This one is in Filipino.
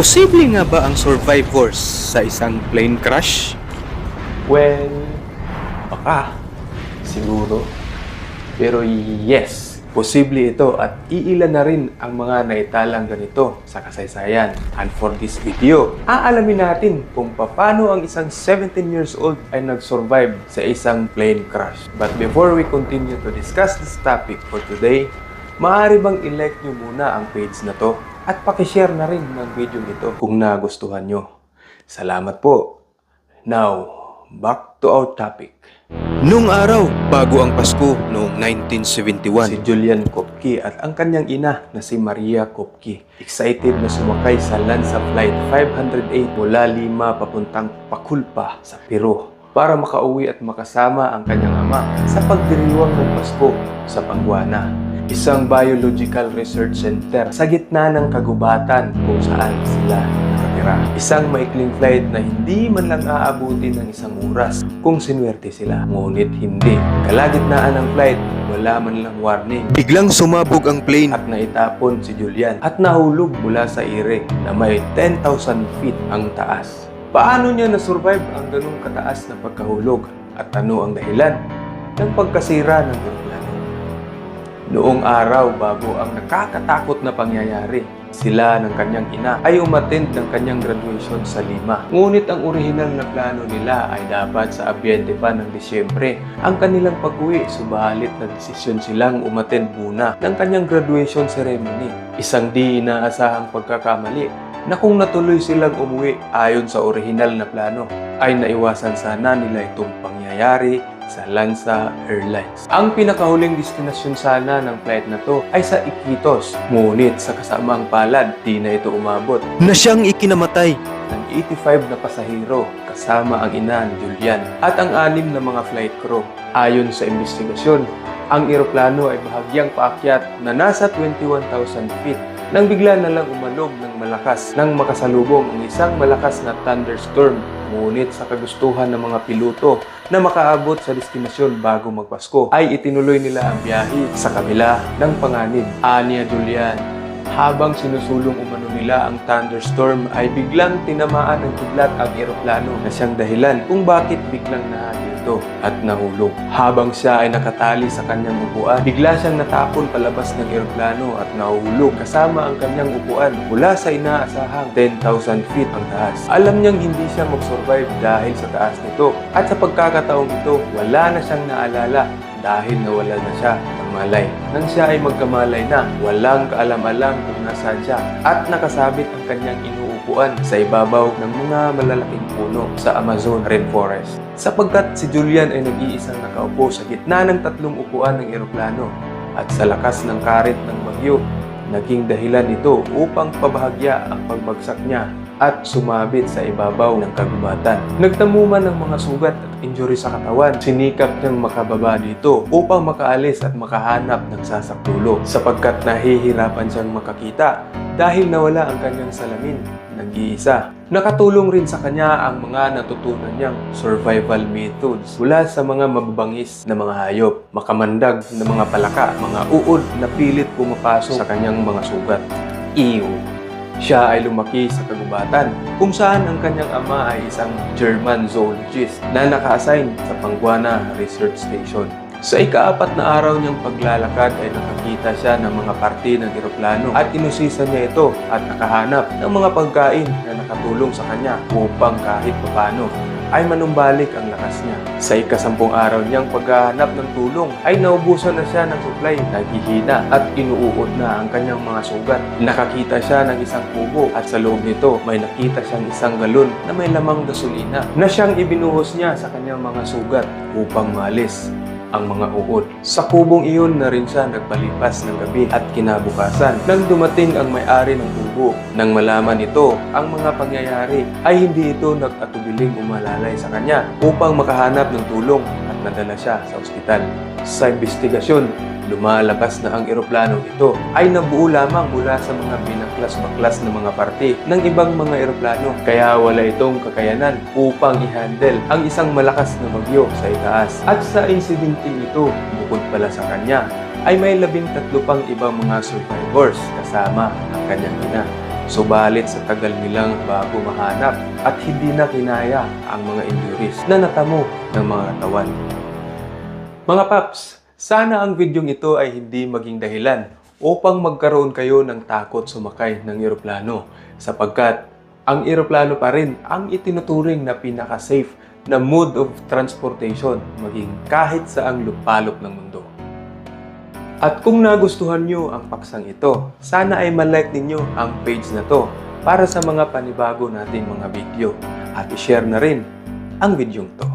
Posible nga ba ang survivors sa isang plane crash? Well, baka. Siguro. Pero yes, posible ito at iilan na rin ang mga naitalang ganito sa kasaysayan. And for this video, aalamin natin kung paano ang isang 17 years old ay nag-survive sa isang plane crash. But before we continue to discuss this topic for today, maaari bang i-like nyo muna ang page na to at pakishare na rin ng video ito kung nagustuhan nyo. Salamat po. Now, back to our topic. Nung araw, bago ang Pasko noong Si 1971, Julian Kopke at ang kanyang ina na si Maria Kopke. Excited na sumakay sa Lanza Flight 508 mula Lima papuntang Pakulpa sa Peru para makauwi at makasama ang kanyang ama sa pagdiriwang ng Pasko sa Panguana, isang biological research center sa gitna ng kagubatan kung saan sila nakatira. Isang maikling flight na hindi man lang aabutin ng isang oras kung sinwerte sila. Ngunit hindi. Kalagitnaan ng flight, wala man lang warning biglang sumabog ang plane at naitapon si Julian at nahulog mula sa ire na may 10,000 feet ang taas. Paano niya na-survive ang ganong kataas na pagkahulog at ano ang dahilan ng pagkasira ng eroplano? Noong araw bago ang nakakatakot na pangyayari, sila ng kanyang ina ay umattend ng kanyang graduation sa Lima. Ngunit ang orihinal na plano nila ay dapat sa abyente pa ng Disyembre ang kanilang pag-uwi subalit na desisyon silang umattend muna ng kanyang graduation ceremony. Isang di inaasahang pagkakamali na kung natuloy silang umuwi ayon sa orihinal na plano ay naiwasan sana nila itong pangyayari sa Lanza Airlines. Ang pinakahuling destinasyon sana ng flight na to ay sa Iquitos. Ngunit sa kasamaang palad, di na ito umabot na siyang ikinamatay. ng 85 na pasahero kasama ang ina ni Julian at ang anim na mga flight crew. Ayon sa investigasyon, ang eroplano ay bahagyang paakyat na nasa 21,000 feet nang bigla na lang umalog ng malakas nang makasalubong ang isang malakas na thunderstorm. Ngunit sa kagustuhan ng mga piloto na makaabot sa destinasyon bago magpasko ay itinuloy nila ang biyahe sa kabila ng panganib. Ania Julian, habang sinusulong umano nila ang thunderstorm ay biglang tinamaan ng kidlat ang eroplano na siyang dahilan kung bakit biglang nahagil at nahulog. Habang siya ay nakatali sa kanyang upuan, bigla siyang natapon palabas ng eroplano at nahulog kasama ang kanyang upuan mula sa inaasahang 10,000 feet ang taas. Alam niyang hindi siya mag-survive dahil sa taas nito at sa pagkakataong ito, wala na siyang naalala dahil nawala na siya ng malay. Nang siya ay magkamalay na, walang kaalam-alam kung nasaan siya at nakasabit ang kanyang inuupuan sa ibabaw ng mga malalaking puno sa Amazon Rainforest. Sapagkat si Julian ay nag-iisang nakaupo sa gitna ng tatlong upuan ng eroplano at sa lakas ng karit ng bagyo, naging dahilan ito upang pabahagya ang pagbagsak niya at sumabit sa ibabaw ng kagubatan. Nagtamuman ng mga sugat at injury sa katawan. Sinikap niyang makababa dito upang makaalis at makahanap ng sasaktulo sapagkat nahihirapan siyang makakita dahil nawala ang kanyang salamin nag-iisa. Nakatulong rin sa kanya ang mga natutunan niyang survival methods mula sa mga mababangis na mga hayop, makamandag na mga palaka, mga uod na pilit pumapasok sa kanyang mga sugat. Ew! Siya ay lumaki sa kagubatan kung saan ang kanyang ama ay isang German zoologist na naka-assign sa Panguana Research Station. Sa ikaapat na araw niyang paglalakad ay nakakita siya ng mga parte ng eroplano at inusisa niya ito at nakahanap ng mga pagkain na nakatulong sa kanya upang kahit papano ay manumbalik ang lakas niya. Sa ikasampung araw niyang paghahanap ng tulong ay naubusan na siya ng supply, naghihina at inuuod na ang kanyang mga sugat. Nakakita siya ng isang kubo at sa loob nito may nakita siyang isang galon na may lamang gasolina na siyang ibinuhos niya sa kanyang mga sugat upang malis ang mga uod. Sa kubong iyon na rin siya nagpalipas ng gabi at kinabukasan nang dumating ang may-ari ng kubo. Nang malaman ito, ang mga pangyayari ay hindi ito nag-atubiling umalalay sa kanya upang makahanap ng tulong nadala siya sa ospital. Sa investigasyon, lumalabas na ang eroplano ito ay nabuo lamang mula sa mga binaklas-baklas na mga parte ng ibang mga eroplano. Kaya wala itong kakayanan upang i-handle ang isang malakas na bagyo sa itaas. At sa insidenteng ito, bukod pala sa kanya, ay may labing tatlo pang ibang mga survivors kasama ang kanyang ina. Subalit sa tagal nilang bago mahanap at hindi na kinaya ang mga injuries na natamo ng mga katawan. Mga paps, sana ang videong ito ay hindi maging dahilan upang magkaroon kayo ng takot sumakay ng eroplano sapagkat ang eroplano pa rin ang itinuturing na pinaka-safe na mode of transportation maging kahit saang lupalop ng mundo. At kung nagustuhan nyo ang paksang ito, sana ay malike ninyo ang page na to para sa mga panibago nating mga video at i-share na rin ang videong to.